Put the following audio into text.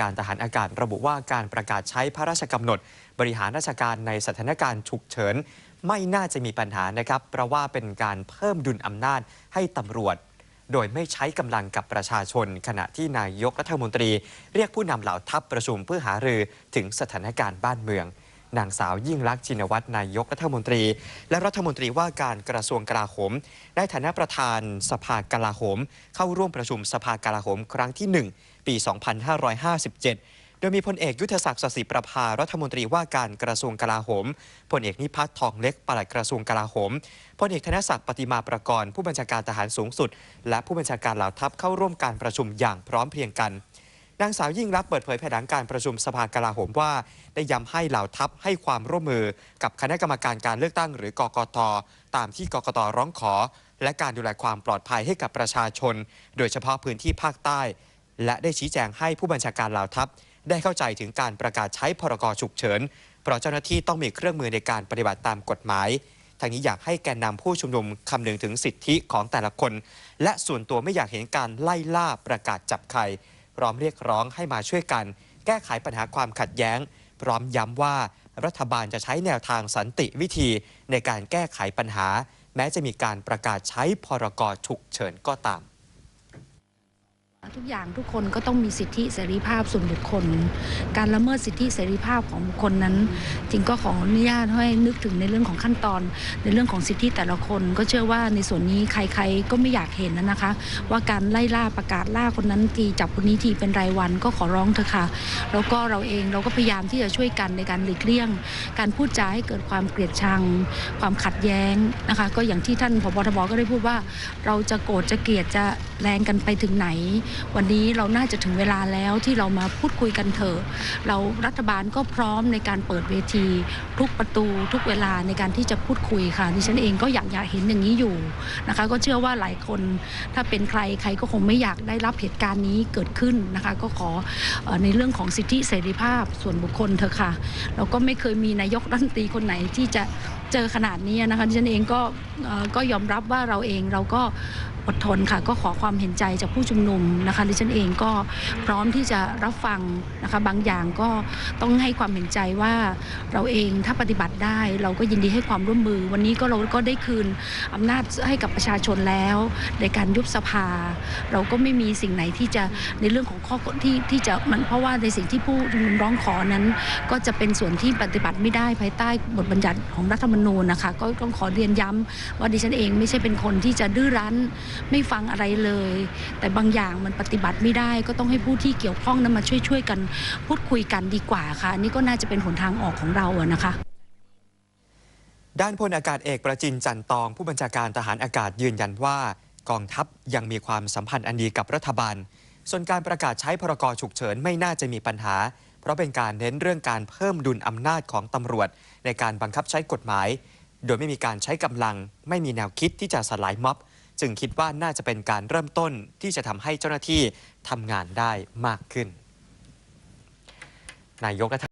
การทหารอากาศระบุว่าการประกาศใช้พระราชกำหนด บริหารราชการในสถานการณ์ฉุกเฉิน ไม่น่าจะมีปัญหานะครับ เพราะว่าเป็นการเพิ่มดุลอำนาจให้ตำรวจ โดยไม่ใช้กำลังกับประชาชน ขณะที่นายกรัฐมนตรี เรียกผู้นำเหล่าทัพประชุมเพื่อหารือถึงสถานการณ์บ้านเมือง นางสาวยิ่งลักษณ์ชินวัตรนายกรัฐมนตรี และรัฐมนตรีว่าการกระทรวงกลาโหมได้ฐานะประธานสภากลาโหม เข้าร่วมประชุมสภากลาโหมครั้งที่ 1 ปี 2557 โดยมีพลเอกยุทธศักดิ์สสิประภารัฐมนตรีว่าการกระทรวงกลาโหมพลเอกนิพัฒน์ทองเล็กปลัดกระทรวงกลาโหมพลเอกธนศักดิ์ปฏิมาประกรณ์ผู้บัญชาการทหารสูงสุด และผู้บัญชาการเหล่าทัพเข้าร่วมการประชุมอย่างพร้อมเพรียงกัน นางสาวยิ่งรักเปิดเผยภายหลังการประชุมสภากลาโหมว่า ได้ย้ำให้เหล่าทัพให้ความร่วมมือ กับคณะกรรมการการเลือกตั้งหรือกกตตามที่กกตร้องขอ และการดูแลความปลอดภัยให้กับประชาชน โดยเฉพาะพื้นที่ภาคใต้ และได้ชี้แจงให้ผู้บัญชาการเหล่าทัพ ได้เข้าใจถึงการประกาศใช้พรกฉุกเฉินเพราะเจ้าหน้าที่ต้องมีเครื่องมือในการปฏิบัติตามกฎหมายทางนี้อยากให้แกนนำผู้ชุมนุมคำนึงถึงสิทธิของแต่ละคน และส่วนตัวไม่อยากเห็นการไล่ล่าประกาศจับใคร พร้อมเรียกร้องให้มาช่วยกัน แก้ไขปัญหาความขัดแย้ง พร้อมย้ำว่ารัฐบาลจะใช้แนวทางสันติวิธีในการแก้ไขปัญหา แม้จะมีการประกาศใช้พรกฉุกเฉินก็ตาม ทุกอย่างทุกคนก็ต้องมีสิทธิเสรีภาพส่วนบุคคล การละเมิดสิทธิเสรีภาพของบุคคลนั้น จริงก็ขออนุญาตให้นึกถึงในเรื่องของขั้นตอน ในเรื่องของสิทธิแต่ละคน ก็เชื่อว่าในส่วนนี้ใครๆก็ไม่อยากเห็นนะนะคะ ว่าการไล่ล่าประกาศล่าคนนั้นทีจับคนนี้ทีเป็นรายวันก็ขอร้องเถอะค่ะแล้วก็เราเองเราก็พยายามที่จะช่วยกันในการหลีกเลี่ยง การพูดจาให้เกิดความเกลียดชัง ความขัดแย้งนะคะ ก็อย่างที่ท่านผบทบก็ได้พูดว่า เราจะโกรธจะเกลียดจะแรงกันไปถึงไหน วันนี้เราน่าจะถึงเวลาแล้วที่เรามาพูดคุยกันเถอะเรารัฐบาลก็พร้อมในการเปิดเวที ทุกประตูทุกเวลาในการที่จะพูดคุยค่ะดิฉันเองก็อยากอยากเห็นอย่างนี้อยู่นะคะ ก็เชื่อว่าหลายคนถ้าเป็นใครใครก็คงไม่อยากได้รับเหตุการณ์นี้เกิดขึ้นนะคะ ก็ขอเอ่อในเรื่องของสิทธิเสรีภาพส่วนบุคคลเถอะค่ะ เราก็ไม่เคยมีนายกรัฐมนตรีคนไหนที่จะเจอขนาดนี้นะคะดิฉันเองก็ก็ยอมรับว่าเราเองเราก็อดทนค่ะก็ขอความเห็นใจจากผู้ชุมนุมนะคะดิฉันเองก็พร้อมที่จะรับฟังนะคะบางอย่างก็ต้องให้ความเห็นใจว่าเราเองถ้าปฏิบัติได้ เราก็ยินดีให้ความร่วมมือ วันนี้ก็เราก็ได้คืนอำนาจให้กับประชาชนแล้ว ในการยุบสภา เราก็ไม่มีสิ่งไหนที่จะในเรื่องของข้อกฎที่ที่จะมันเพราะว่าในสิ่งที่ผู้ชุมนุมร้องขอนั้น ก็จะเป็นส่วนที่ปฏิบัติไม่ได้ภายใต้บทบัญญัติของรัฐธรรมนูญนะคะก็ต้องขอเรียนย้ำว่าดิฉันเองไม่ใช่เป็นคนที่จะดื้อรั้นไม่ฟังอะไรเลย แต่บางอย่างมันปฏิบัติไม่ได้ ก็ต้องให้ผู้ที่เกี่ยวข้องนั้นมาช่วยๆกันพูดคุยกันดีกว่าค่ะนี่ก็น่าจะเป็นหนทางออกของเราอะนะคะด้านพลอากาศเอกประจินจันตอง ผู้บัญชาการทหารอากาศยืนยันว่ากองทัพยังมีความสัมพันธ์อันดีกับรัฐบาล ส่วนการประกาศใช้พรกฉุกเฉินไม่น่าจะมีปัญหา ราะเป็นการเน้นเรื่องการเพิ่มดุลอำนาจของตำรวจ ในการบังคับใช้กฎหมาย โดยไม่มีการใช้กำลัง ไม่มีแนวคิดที่จะสลายม็อบ จึงคิดว่าน่าจะเป็นการเริ่มต้นที่จะทำให้เจ้าหน้าที่ทำงานได้มากขึ้น นายกรัฐ